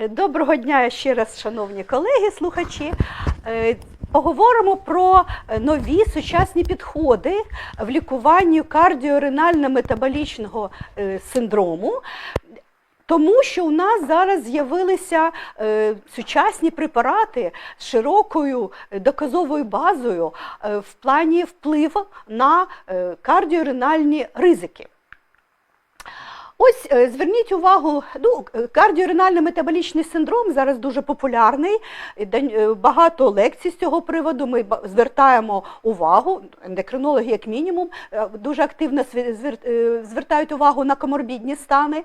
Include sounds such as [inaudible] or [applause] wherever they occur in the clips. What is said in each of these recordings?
Доброго дня ще раз, шановні колеги, слухачі. Е, Поговоримо про е, нові сучасні підходи в лікуванні кардіоренально-метаболічного е, синдрому. Тому що у нас зараз з'явилися е, сучасні препарати з широкою е, доказовою базою е, в плані впливу на е, кардіоренальні ризики. Ось е, зверніть увагу, ну, кардіоренально-метаболічний синдром зараз дуже популярний. і е, Багато лекцій з цього приводу. Ми звертаємо увагу, ендокринологи, як мінімум, е, дуже активно е, звертають увагу на коморбідні стани.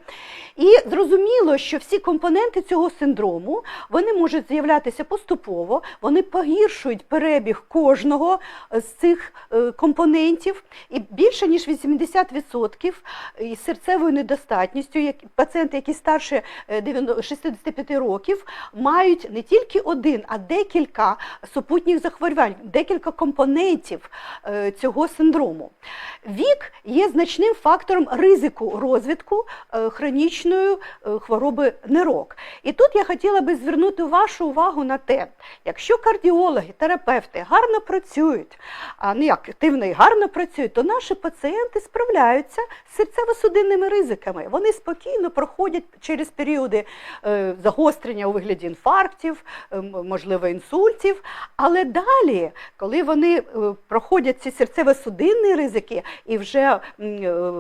І зрозуміло, що всі компоненти цього синдрому вони можуть з'являтися поступово, вони погіршують перебіг кожного з цих е, компонентів, і більше ніж 80% із серцевою недостатністю, як пацієнти, які старше е, 90 65 років, мають не тільки один, а декілька супутніх захворювань, декілька компонентів е, цього синдрому. Вік є значним фактором ризику розвитку е, хронічної е, хвороби нирок. І тут я хотіла би звернути вашу увагу на те, якщо кардіологи, терапевти гарно працюють, а не як активно і гарно працюють, то наші пацієнти справляються з серцево-судинними ризиками. Вони спокійно проходять через періоди е, загострення у вигляді інфарктів, е, можливо, інсультів. Але далі, коли вони е, проходять ці серцево-судинні ризики і вже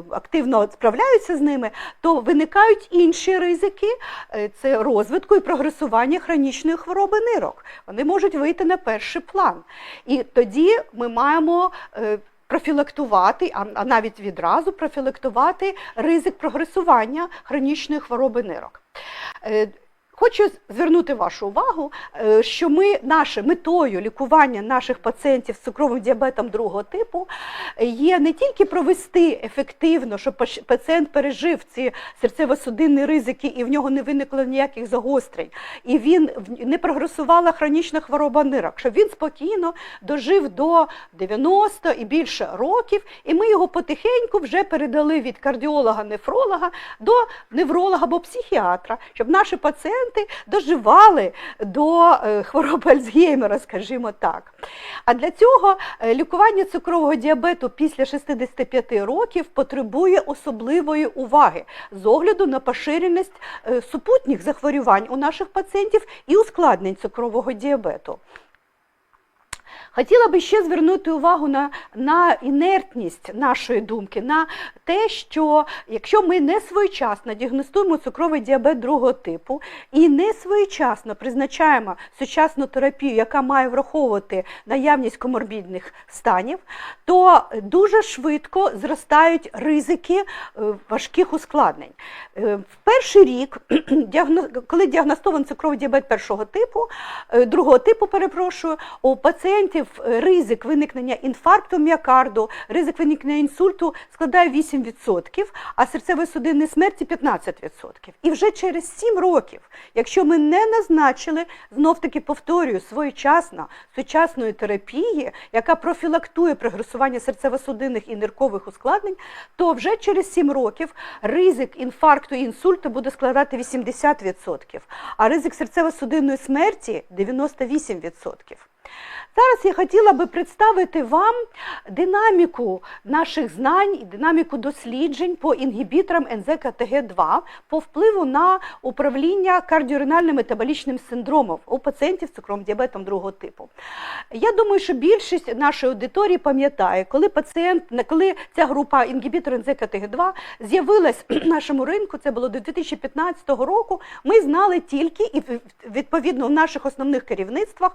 активно справляються з ними, то виникають інші ризики це розвитку і прогресування хронічної хвороби нирок. Вони можуть вийти на перший план. І тоді ми маємо профілактувати, а навіть відразу профілактувати ризик прогресування хронічної хвороби нирок. Хочу звернути вашу увагу, е, що ми наше метою лікування наших пацієнтів з цукровим діабетом другого типу є не тільки провести ефективно, щоб пацієнт пережив ці серцево-судинні ризики і в нього не виникло ніяких загострень, і він не прогресувала хронічна хвороба нирок, щоб він спокійно дожив до 90 і більше років, і ми його потихеньку вже передали від кардіолога-нефролога до невролога або психіатра, щоб наші пацієнти доживали до е, хвороби Альцгеймера, скажімо так. А для цього е, лікування цукрового діабету після 65 років потребує особливої уваги з огляду на поширеність е, супутніх захворювань у наших пацієнтів і ускладнень цукрового діабету. Хотіла би ще звернути увагу на, на інертність нашої думки, на те, що якщо ми не своєчасно діагностуємо цукровий діабет другого типу і не своєчасно призначаємо сучасну терапію, яка має враховувати наявність коморбідних станів, то дуже швидко зростають ризики е, важких ускладнень. Е, В перший рік, [clears throat] коли діагностований цукровий діабет першого типу, е, другого типу, перепрошую, у пацієнтів е, ризик виникнення інфаркту міокарду, ризик виникнення інсульту складає 8%, а серцево-судинної смерті 15%. І вже через 7 років, якщо ми не назначили, знов-таки повторюю, своєчасно сучасної терапії, яка профілактує прогресування серцево-судинних і ниркових ускладнень, то вже через 7 років ризик інфаркту і інсульту буде складати 80%, а ризик серцево-судинної смерті 98%. Зараз я хотіла би представити вам динаміку наших знань і динаміку досліджень по інгібіторам НЗКТГ2 по впливу на управління кардіоренальним метаболічним синдромом у пацієнтів з цукровим діабетом другого типу. Я думаю, що більшість нашої аудиторії пам'ятає, коли пацієнт, коли ця група інгібітор НЗКТГ2 з'явилась на нашому ринку, це було до 2015 року, ми знали тільки і відповідно в наших основних керівництвах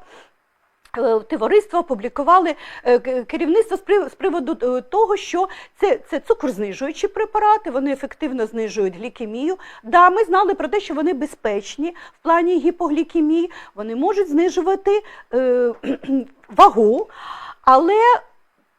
Е, Товариство опублікували е, керівництво з прив- з приводу е, того, що це, це цукорзнижуючі препарати, вони ефективно знижують глікемію. Да, ми знали про те, що вони безпечні в плані гіпоглікемії, вони можуть знижувати е, [clears throat] вагу, але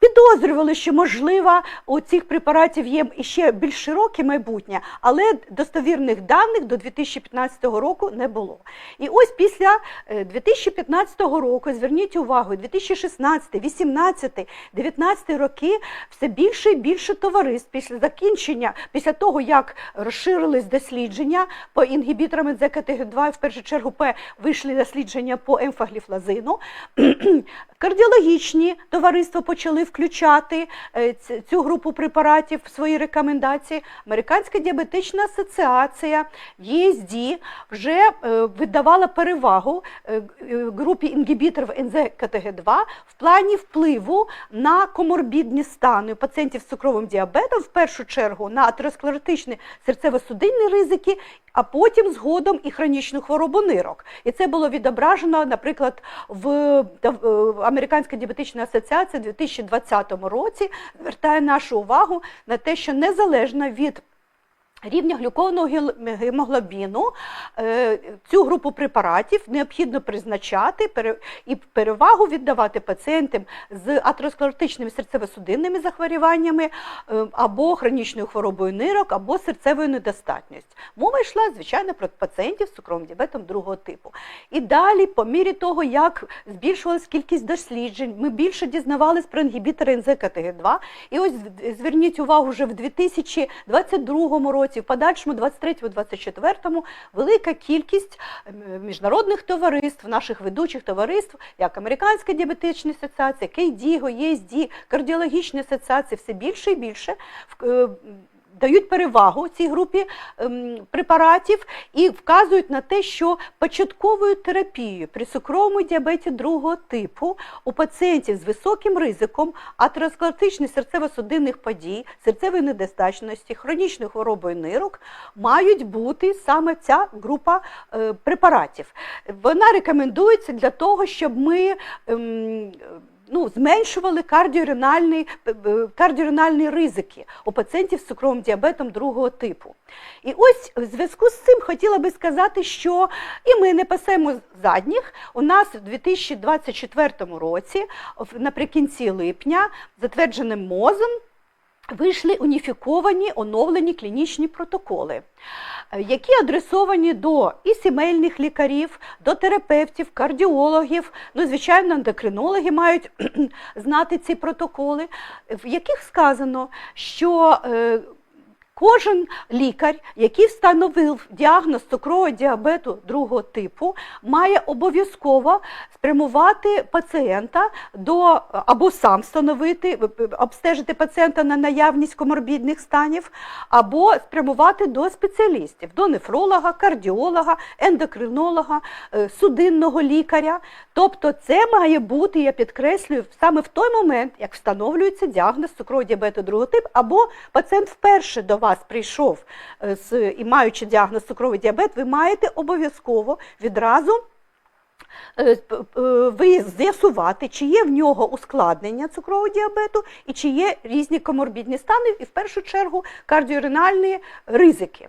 підозрювали, що можливо у цих препаратів є ще більш широке майбутнє, але достовірних даних до 2015 року не було. І ось після е, 2015 року, зверніть увагу, 2016, 2018, 2019 роки все більше і більше товариств після закінчення, після того, як розширились дослідження по інгібіторам ЕНЗКТГ2, і в першу чергу П вийшли дослідження по емфагліфлазину, кардіологічні товариства почали включати е, цю групу препаратів в свої рекомендації. Американська діабетична асоціація ЄСД вже е, видавала перевагу е, групі інгібіторів НЗКТГ2 в плані впливу на коморбідні стани пацієнтів з цукровим діабетом, в першу чергу на атеросклеротичні серцево-судинні ризики, а потім згодом і хронічну хворобу нирок. І це було відображено, наприклад, в Американська діабетична асоціація у 2020 році звертає нашу увагу на те, що незалежно від Рівня глюкозного гел- гемоглобіну е, цю групу препаратів необхідно призначати і перевагу віддавати пацієнтам з атеросклеротичними серцево-судинними захворюваннями е, або хронічною хворобою нирок, або серцевою недостатністю. Мова йшла, звичайно, про пацієнтів з цукровим діабетом другого типу. І далі, по мірі того, як збільшувалась кількість досліджень, ми більше дізнавались про інгібітори НЗКТГ2. І ось зверніть увагу, вже в 2022 році, в подальшому 23-24, велика кількість ем, міжнародних товариств, наших ведучих товариств, як Американська діабетична асоціація, Кейдіго, ЄСД, кардіологічні асоціації, все більше і більше е, дають перевагу цій групі ем, препаратів і вказують на те, що початковою терапією при цукровому діабеті другого типу у пацієнтів з високим ризиком атеросклеротичних серцево-судинних подій, серцевої недостатності, хронічною хворобою нирок мають бути саме ця група е, препаратів. Вона рекомендується для того, щоб ми ем, ну, зменшували кардіоренальні, кардіоренальні ризики у пацієнтів з цукровим діабетом другого типу. І ось в зв'язку з цим хотіла би сказати, що і ми не пасемо задніх. У нас в 2024 році, наприкінці липня, затвердженим МОЗом, Вийшли уніфіковані оновлені клінічні протоколи, е, які адресовані до і сімейних лікарів, до терапевтів, кардіологів, ну, звичайно, ендокринологи мають [clears throat] знати ці протоколи, в яких сказано, що е, Кожен лікар, який встановив діагноз цукрового діабету другого типу, має обов'язково спрямувати пацієнта до або сам встановити, обстежити пацієнта на наявність коморбідних станів, або спрямувати до спеціалістів, до нефролога, кардіолога, ендокринолога, е, судинного лікаря. Тобто, це має бути, я підкреслюю, саме в той момент, як встановлюється діагноз цукрового діабету другого типу, або пацієнт вперше до вас прийшов е, з, і маючи діагноз цукровий діабет, ви маєте обов'язково відразу е, п- ви з'ясувати, чи є в нього ускладнення цукрового діабету і чи є різні коморбідні стани, і в першу чергу кардіоренальні ризики.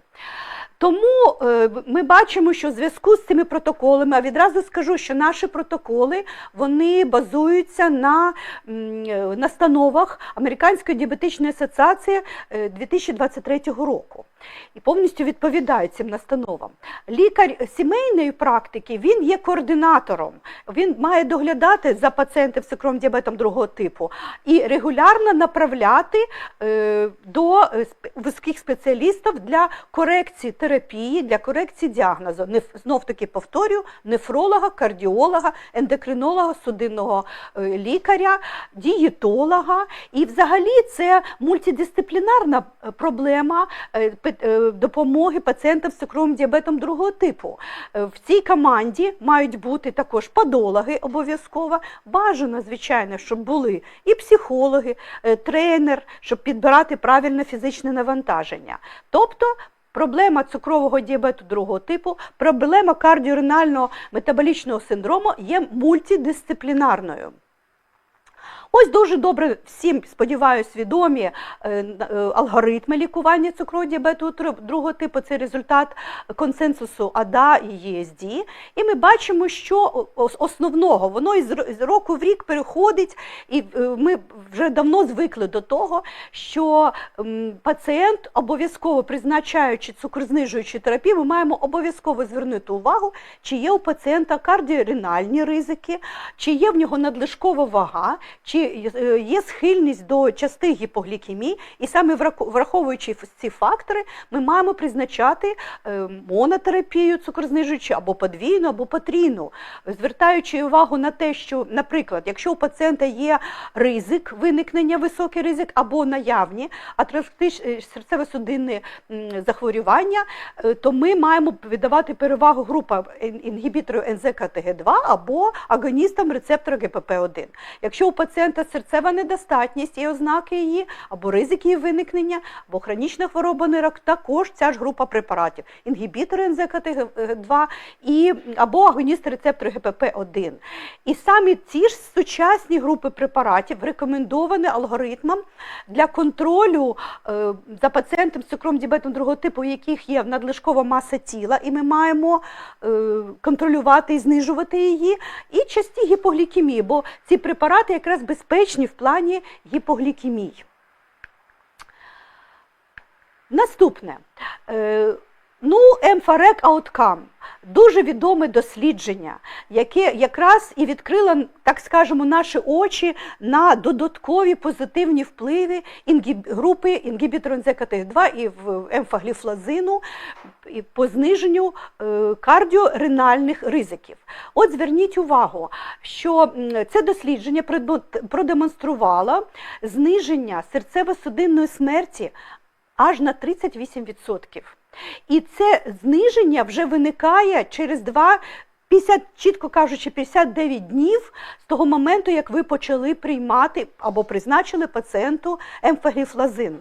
Тому е, ми бачимо, що в зв'язку з цими протоколами, а відразу скажу, що наші протоколи вони базуються на е, настановах Американської діабетичної асоціації е, 2023 року і повністю відповідають цим настановам. Лікар сімейної практики він є координатором, він має доглядати за пацієнтів з цукровим діабетом другого типу і регулярно направляти е, до е, вузьких спеціалістів для корекції терапії, для корекції діагнозу. Знов таки повторюю, нефролога, кардіолога, ендокринолога, судинного е, лікаря, дієтолога. І взагалі це мультидисциплінарна проблема допомоги пацієнтам з цукровим діабетом другого типу. Е, В цій команді мають бути також подологи обов'язково. Бажано, звичайно, щоб були і психологи, е, тренер, щоб підбирати правильне фізичне навантаження. Тобто Проблема цукрового діабету другого типу, проблема кардіоренального метаболічного синдрому є мультидисциплінарною. Ось дуже добре всім, сподіваюся, відомі е, е, алгоритми лікування цукрового діабету другого типу. Це результат консенсусу АДА і ЄСД. І ми бачимо, що ос- основного воно із року в рік переходить, і е, ми вже давно звикли до того, що пацієнт обов'язково призначаючи цукрознижуючу терапію, ми маємо обов'язково звернути увагу, чи є у пацієнта кардіоренальні ризики, чи є в нього надлишкова вага, чи є схильність до частих гіпоглікемій, і саме враховуючи ці фактори, ми маємо призначати е, монотерапію цукрознижуючу або подвійну, або потрійну, звертаючи увагу на те, що, наприклад, якщо у пацієнта є ризик виникнення, високий ризик або наявні е, серцево-судинні захворювання, е, то ми маємо віддавати перевагу групам ін- інгібіторів НЗКТГ2 або агоністам рецептора ГПП-1. Якщо у пацієнта серцева недостатність і ознаки її, або ризик її виникнення, або хронічна хвороба нирок, також ця ж група препаратів. Інгібітори НЗКТГ2 і, або агоністи рецептору ГПП-1. І самі ці ж сучасні групи препаратів рекомендовані алгоритмом для контролю е, за пацієнтом з цукровим діабетом другого типу, у яких є надлишкова маса тіла, і ми маємо е, контролювати і знижувати її, і часті гіпоглікемії, бо ці препарати якраз безпечні в плані гіпоглікемій. Наступне. Ну, емфарек Outcome – дуже відоме дослідження, яке якраз і відкрило, так скажемо, наші очі на додаткові позитивні впливи інгіб... групи інгібітору НЗКТ2 і емфагліфлазину і по зниженню е, кардіоренальних ризиків. От зверніть увагу, що це дослідження продемонструвало зниження серцево-судинної смерті аж на 38%. І це зниження вже виникає через 2, 50, чітко кажучи, 59 днів з того моменту, як ви почали приймати або призначили пацієнту емфагіфлазин.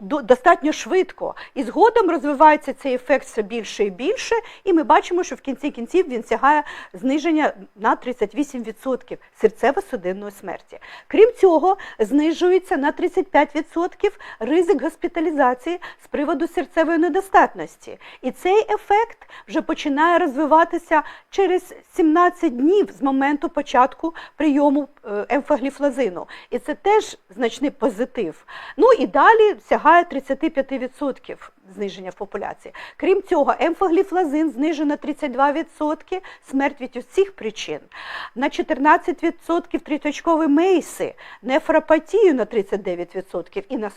Достатньо швидко. І згодом розвивається цей ефект все більше і більше, і ми бачимо, що в кінці кінців він сягає зниження на 38% серцево-судинної смерті. Крім цього, знижується на 35% ризик госпіталізації з приводу серцевої недостатності. І цей ефект вже починає розвиватися через 17 днів з моменту початку прийому е, емфагліфлазину. І це теж значний позитив. Ну і далі сягає 35% зниження в популяції. Крім цього, емфогліфлазин знижено на 32% смерть від усіх причин, на 14% тріточкові мейси, нефропатію на 39% і на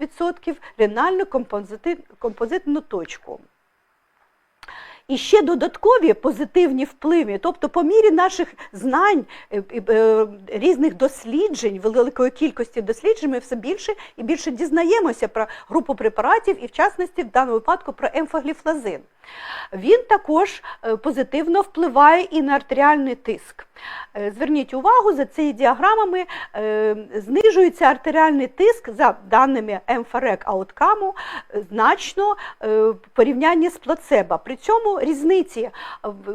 46% ренальну композитну точку. І ще додаткові позитивні впливи, тобто по мірі наших знань, е, е, е, різних досліджень, великої кількості досліджень, ми все більше і більше дізнаємося про групу препаратів і, в частності, в даному випадку про емфагліфлазин. Він також позитивно впливає і на артеріальний тиск. Зверніть увагу, за цією діаграмами знижується артеріальний тиск за даними МФРЕК Ауткаму значно в порівнянні з плацебо. При цьому різниці е,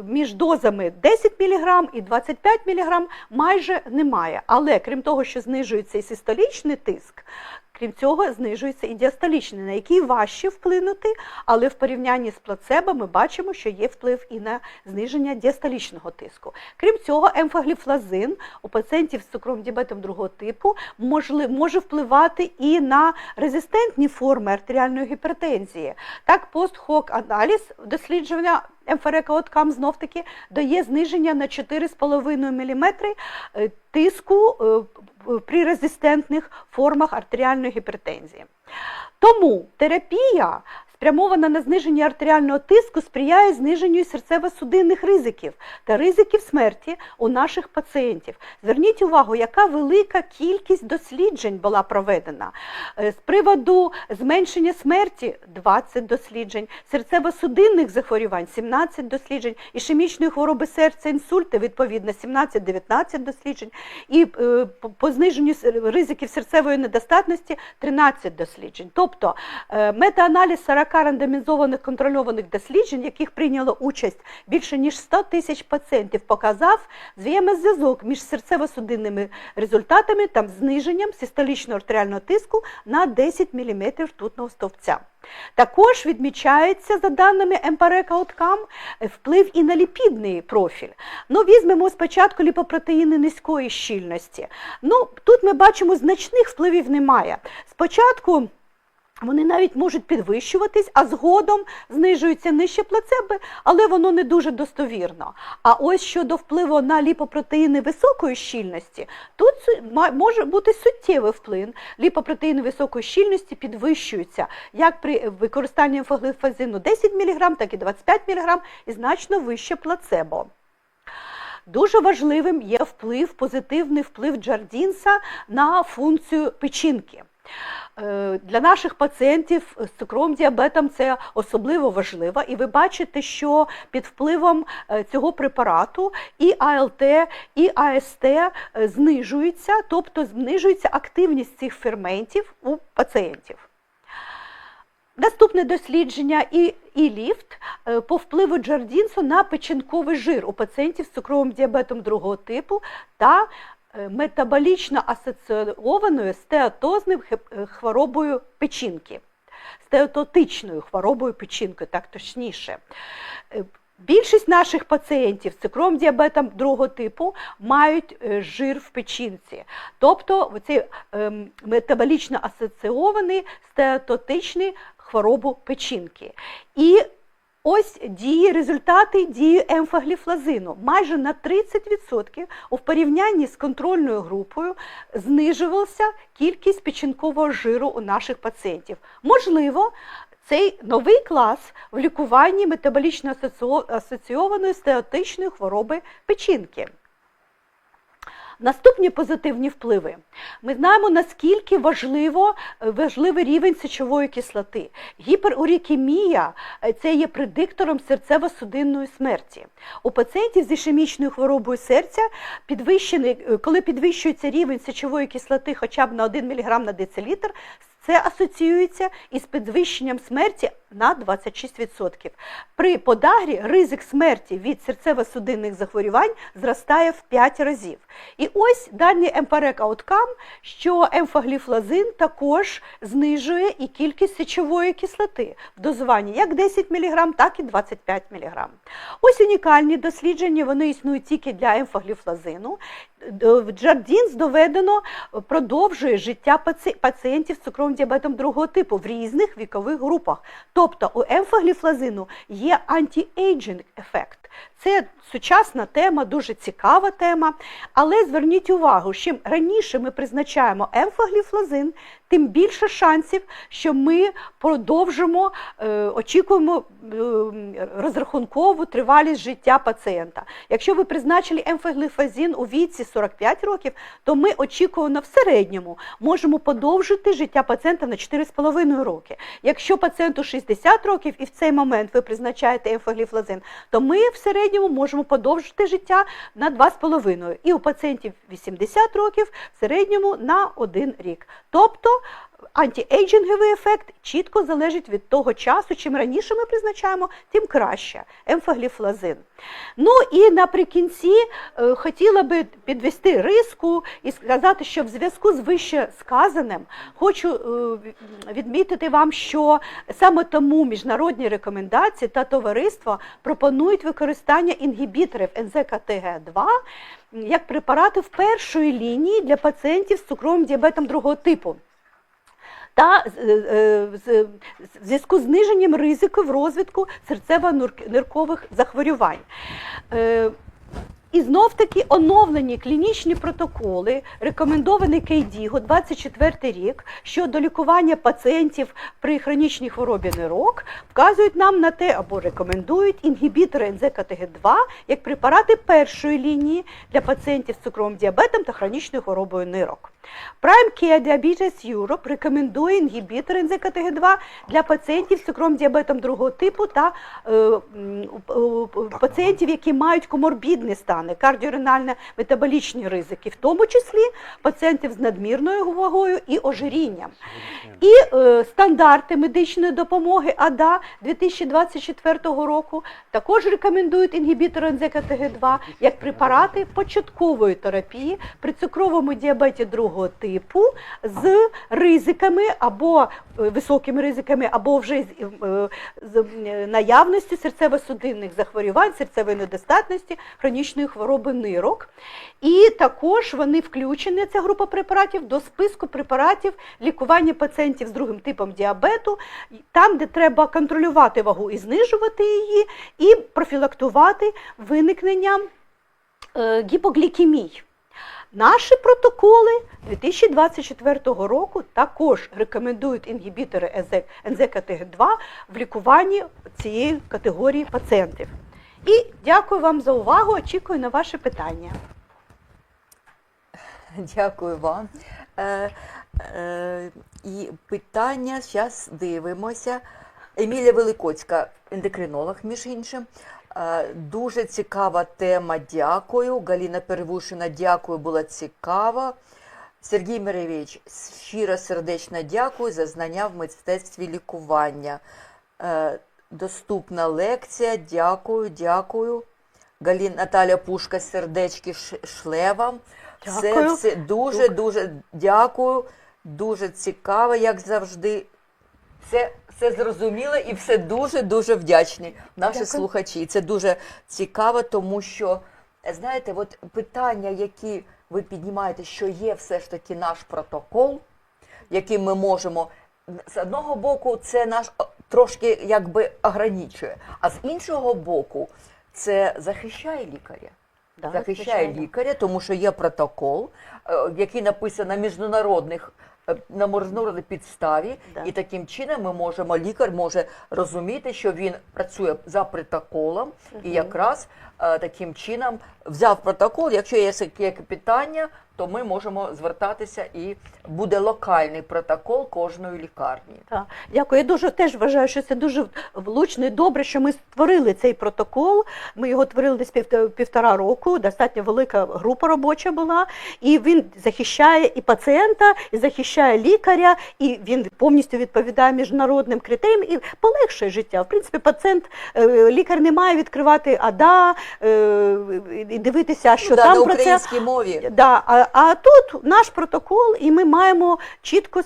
між дозами 10 мг і 25 мг майже немає. Але крім того, що знижується і систолічний тиск, Крім цього, знижується і діастолічний, на який важче вплинути, але в порівнянні з плацебо ми бачимо, що є вплив і на зниження діастолічного тиску. Крім цього, емфагліфлазин у пацієнтів з цукровим діабетом другого типу може впливати і на резистентні форми артеріальної гіпертензії. Так, постхок аналіз дослідження МФРК Откам знов таки дає зниження на 4,5 мм е, тиску е, при резистентних формах артеріальної гіпертензії. Тому терапія, спрямована на зниження артеріального тиску, сприяє зниженню серцево-судинних ризиків та ризиків смерті у наших пацієнтів. Зверніть увагу, яка велика кількість досліджень була проведена. Е, З приводу зменшення смерті 20 досліджень, серцево-судинних захворювань 17 досліджень, ішемічної хвороби серця, інсульти, відповідно, 17-19 досліджень, і е, по- зниженню ризиків серцевої недостатності 13 досліджень. Тобто е, метааналіз 40 40 рандомізованих контрольованих досліджень, в яких прийняло участь більше ніж 100 тисяч пацієнтів, показав взаємозв'язок між серцево-судинними результатами та зниженням систолічного артеріального тиску на 10 мм ртутного стовпця. Також відмічається, за даними MPREC Outcome, вплив і на ліпідний профіль. Ну, візьмемо спочатку ліпопротеїни низької щільності. Ну, тут ми бачимо, значних впливів немає. Спочатку вони навіть можуть підвищуватись, а згодом знижуються нижче плацеби, але воно не дуже достовірно. А ось щодо впливу на ліпопротеїни високої щільності, тут може бути суттєвий вплив. Ліпопротеїни високої щільності підвищуються як при використанні емфоглифазину 10 мг, так і 25 мг і значно вище плацебо. Дуже важливим є вплив, позитивний вплив Джардінса на функцію печінки. Е, Для наших пацієнтів з цукровим діабетом це особливо важливо, і ви бачите, що під впливом е, цього препарату і АЛТ, і АСТ е, знижуються, тобто знижується активність цих ферментів у пацієнтів. Наступне дослідження і, і ліфт по впливу Джардінсу на печінковий жир у пацієнтів з цукровим діабетом другого типу та метаболічно асоційованою стеатозним е, хворобою печінки, стеатотичною хворобою печінки, так точніше. Е, Більшість наших пацієнтів з цукровим діабетом другого типу мають е, жир в печінці, тобто цей ем, метаболічно асоційований стеатотичний хворобу печінки. І ось дії, результати дії емфагліфлазину. Майже на 30% у порівнянні з контрольною групою знижувалася кількість печінкового жиру у наших пацієнтів. Можливо, цей новий клас в лікуванні метаболічно асоційованої стеатичної хвороби печінки. Наступні позитивні впливи. Ми знаємо, наскільки важливо, е, важливий рівень сечової кислоти. Гіперурікемія е, це є предиктором серцево-судинної смерті. У пацієнтів з ішемічною хворобою серця, підвищений, е, коли підвищується рівень сечової кислоти хоча б на 1 мг на децилітр, це асоціюється із підвищенням смерті на 26%. При подагрі ризик смерті від серцево-судинних захворювань зростає в 5 разів. І ось дані MPREC Outcome, що емфагліфлазин також знижує і кількість сечової кислоти в дозуванні як 10 мг, так і 25 мг. Ось унікальні дослідження, вони існують тільки для емфагліфлазину. В Джардінс доведено е, продовжує життя пацієнтів з цукровим діабетом другого типу в різних вікових групах. Тобто у емфагліфлазину є анті-ейджинг ефект. Це сучасна тема, дуже цікава тема. Але зверніть увагу, чим раніше ми призначаємо емфагліфлазин, тим більше шансів, що ми продовжимо, е, очікуємо е, розрахункову тривалість життя пацієнта. Якщо ви призначили емфагліфазин у віці 45 років, то ми очікуємо в середньому можемо подовжити життя пацієнта на 4,5 роки. Якщо пацієнту 60 років і в цей момент ви призначаєте емфагліфлазин, то ми в середньому можемо подовжити життя на 2,5. І у пацієнтів 80 років в середньому на 1 рік. Тобто антиейджинговий ефект чітко залежить від того часу. Чим раніше ми призначаємо, тим краще. Емфагліфлазин. Ну і наприкінці е, хотіла би підвести риску і сказати, що в зв'язку з вище сказаним хочу е, відмітити вам, що саме тому міжнародні рекомендації та товариства пропонують використання інгібіторів НЗКТГ2 як препарати в першої лінії для пацієнтів з цукровим діабетом другого типу та з- е, в зв'язку з зниженням в розвитку серцево-ниркових захворювань. Е, І знов таки оновлені клінічні протоколи, рекомендований КейДІГО 24 рік щодо лікування пацієнтів при хронічній хворобі нирок, вказують нам на те або рекомендують інгібітори НЗКТГ2 як препарати першої лінії для пацієнтів з цукровим діабетом та хронічною хворобою нирок. Prime Care Diabetes Europe рекомендує інгібітори НЗКТГ2 для пацієнтів з цукровим діабетом другого типу та е, у- пацієнтів, які мають коморбідний стан, стани, кардіоренальні метаболічні ризики, в тому числі пацієнтів з надмірною вагою і ожирінням. І е, стандарти медичної допомоги АДА 2024 року також рекомендують інгібітори НЗКТГ2 як препарати початкової терапії при цукровому діабеті другого типу з ризиками або е, високими ризиками, або вже з, е, з е, наявністю серцево-судинних захворювань, серцевої недостатності, хронічної нирок. І також вони включені, ця група препаратів, до списку препаратів лікування пацієнтів з другим типом діабету, там, де треба контролювати вагу і знижувати її, і профілактувати виникнення е, гіпоглікемій. Наші протоколи 2024 року також рекомендують інгібітори НЗКТГ2 в лікуванні цієї категорії пацієнтів. І дякую вам за увагу. Очікую на ваші питання. Дякую вам. Е, е, і питання, зараз дивимося. Емілія Великоцька, ендокринолог, між іншим. Е, дуже цікава тема, дякую. Галіна Перевушина, дякую, було цікаво. Сергій Миревич, щиро сердечно дякую за знання в мистецтві лікування. Е, доступна лекція, дякую, дякую. Галін Наталя Пушка, сердечки ш- шле. Це все дуже дуже дякую. Дуже цікаво, як завжди. Все, все зрозуміло і все дуже дуже вдячні наші Дякую. слухачі. Це дуже цікаво, тому що знаєте, от питання, які ви піднімаєте, що є все ж таки наш протокол, яким ми можемо з одного боку, це наш трошки якби ограничує, а з іншого боку, це захищає лікаря Да, захищає звичайно. лікаря, тому що є протокол, е, який написано на міжнародних е, на міжнародній підставі, Да. і таким чином ми можемо, лікар може розуміти, що він працює за протоколом, і якраз е, таким чином взяв протокол. Якщо є яке питання, то ми можемо звертатися і буде локальний протокол кожної лікарні. Так, дякую. Я дуже теж вважаю, що це дуже влучно і добре, що ми створили цей протокол. Ми його творили десь пів, півтора року. Достатньо велика група робоча була, і він захищає і пацієнта, і захищає лікаря, і він повністю відповідає міжнародним критеріям і полегшує життя. В принципі, пацієнт, е, лікар не має відкривати АДА е, і дивитися, що Ну, да, там на про це. українській мові. Да, а, тут наш протокол, і ми маємо чітко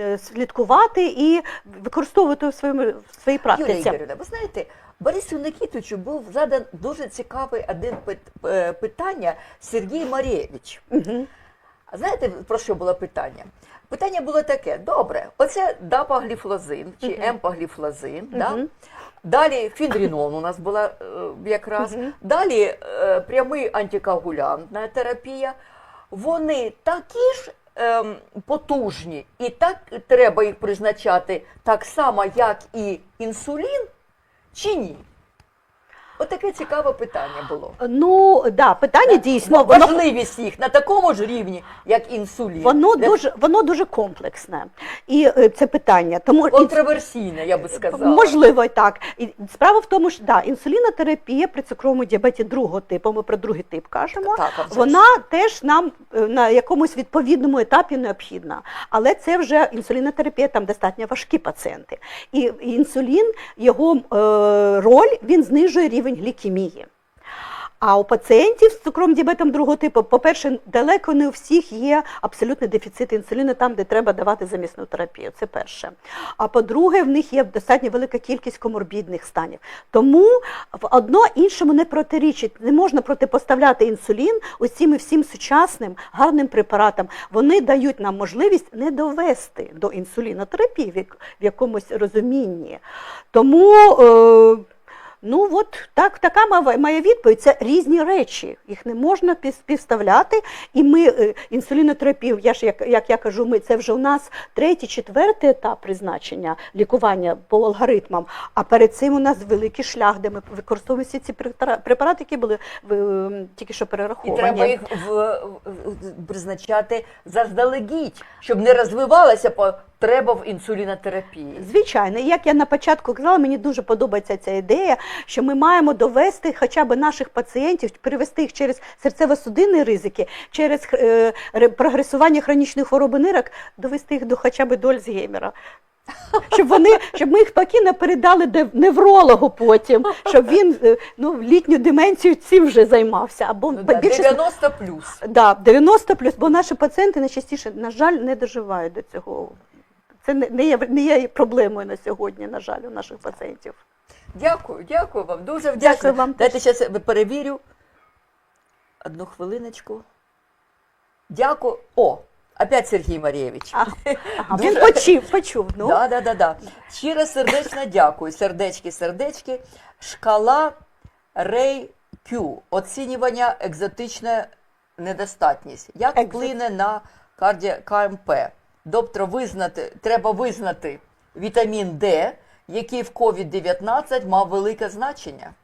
е, слідкувати і використовувати в своєму в своїй Юлія практиці. Ігорівна, ви знаєте, Борису Никітовичу був задан дуже цікавий один е, питання Сергій Марєвич. А знаєте, про що було питання? Питання було таке: добре, оце дапагліфлозин чи емпагліфлозин, да? Далі фідрінон у нас була е, якраз, далі е, прямий антикоагулянтна терапія. Вони такі ж ем, потужні, і так треба їх призначати так само, як і інсулін, чи ні? Отаке цікаве питання було. Ну да, питання дійсно Ну, воно, важливість їх на такому ж рівні, як інсулін. воно Де- дуже воно дуже комплексне. І е, це питання. Тому контроверсійне, я би сказала. Можливо, так. І справа в тому, що да, інсулінотерапія при цукровому діабеті другого типу, ми про другий тип кажемо, Так, вона теж нам е, на якомусь відповідному етапі необхідна. Але це вже інсулінотерапія, там достатньо важкі пацієнти. І інсулін, його е, роль, він знижує рівень глікемії. А у пацієнтів з цукровим діабетом другого типу, по-перше, далеко не у всіх є абсолютний дефіцит інсуліну там, де треба давати замісну терапію. Це перше. А по-друге, в них є достатньо велика кількість коморбідних станів. Тому в одно іншому не протирічить. Не можна протипоставляти інсулін усім і всім сучасним гарним препаратам. Вони дають нам можливість не довести до інсулінотерапії в якомусь розумінні. Тому. Е, Ну от так, така моя відповідь. Це різні речі. Їх не можна пів- співставляти. І ми е, інсулінотерапію, я ж як, як я кажу, ми це вже у нас третій, четвертий етап призначення лікування по алгоритмам. А перед цим у нас великий шлях, де ми використовуємо всі ці препарати, які були е, тільки що І треба їх в, в- призначати заздалегідь, щоб не розвивалося по, потреба в інсулінотерапії. Звичайно, як я на початку казала, мені дуже подобається ця ідея, що ми маємо довести хоча б наших пацієнтів, перевести їх через серцево-судинні ризики, через е, прогресування хронічної хвороби нирок, довести їх до хоча б до Альцгеймера. Щоб вони, щоб ми їх спокійно передали неврологу потім, щоб він е, ну, в літню деменцію цим вже займався. Або Ну, да, більше 90 плюс. Да, 90 плюс, бо наші пацієнти найчастіше, на жаль, не доживають до цього. Це не, є, не є проблемою на сьогодні, на жаль, у наших пацієнтів. Дякую, дякую вам. Дуже вдячна. Дякую вам Дайте зараз перевірю. Одну хвилиночку. Дякую. О, опять Сергій Марєвич. А, [laughs] ага, Дуже- він почув, почув. Ну, Да, да, да, да. Щиро сердечно дякую. Сердечки, сердечки. Шкала Рей Q. Оцінювання екзотична недостатність. Як Екзот- вплине на карді... КМП? Тобто визнати, треба визнати вітамін Д, який в COVID-19 мав велике значення.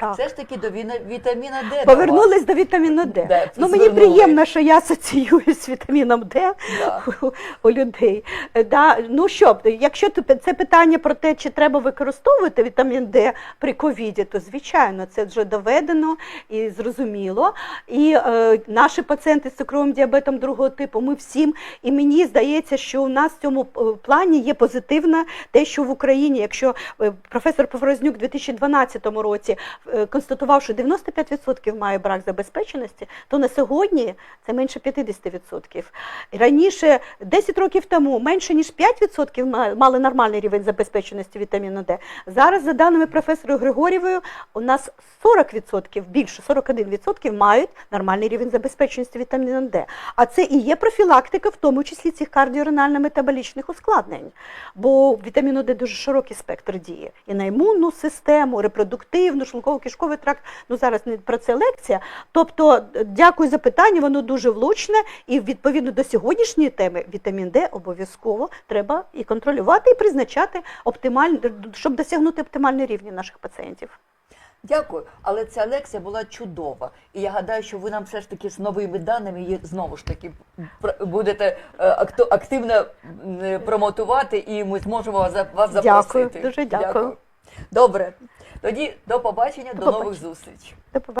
Так. Все ж таки до вітаміна Д. Повернулись до вітаміну Д. Да, ну, мені приємно, що я асоціюю з вітаміном Д Да. у, у людей. Е, Да, ну що, якщо це питання про те, чи треба використовувати вітамін Д при ковіді, то звичайно це вже доведено і зрозуміло. І е, наші пацієнти з цукровим діабетом другого типу, ми всім, і мені здається, що у нас в цьому е, плані є позитивне те, що в Україні, якщо е, професор Поворознюк у 2012 році констатував, що 95% має брак забезпеченості, то на сьогодні це менше 50%. Раніше, 10 років тому, менше ніж 5% мали нормальний рівень забезпеченості вітаміну Д. Зараз, за даними професора Григорєвої, у нас 40%, більше 41% мають нормальний рівень забезпеченості вітаміном Д. А це і є профілактика, в тому числі цих кардіоренально-метаболічних ускладнень. Бо вітаміну Д дуже широкий спектр дії. І на імунну систему, репродуктивну, шлунково-кишковий тракт. Ну зараз не про це лекція. Тобто, дякую за питання, воно дуже влучне. І відповідно до сьогоднішньої теми вітамін Д обов'язково треба і контролювати, і призначати оптимальні, щоб досягнути оптимальний рівень наших пацієнтів. Дякую, але ця лекція була чудова. І я гадаю, що ви нам все ж таки з новими даними її знову ж таки будете е, активно е, промотувати, і ми зможемо вас, за- вас Дякую, запросити. дуже дякую. Добре. Тоді до побачення, до, До нових зустріч. зустрічей. До побачення.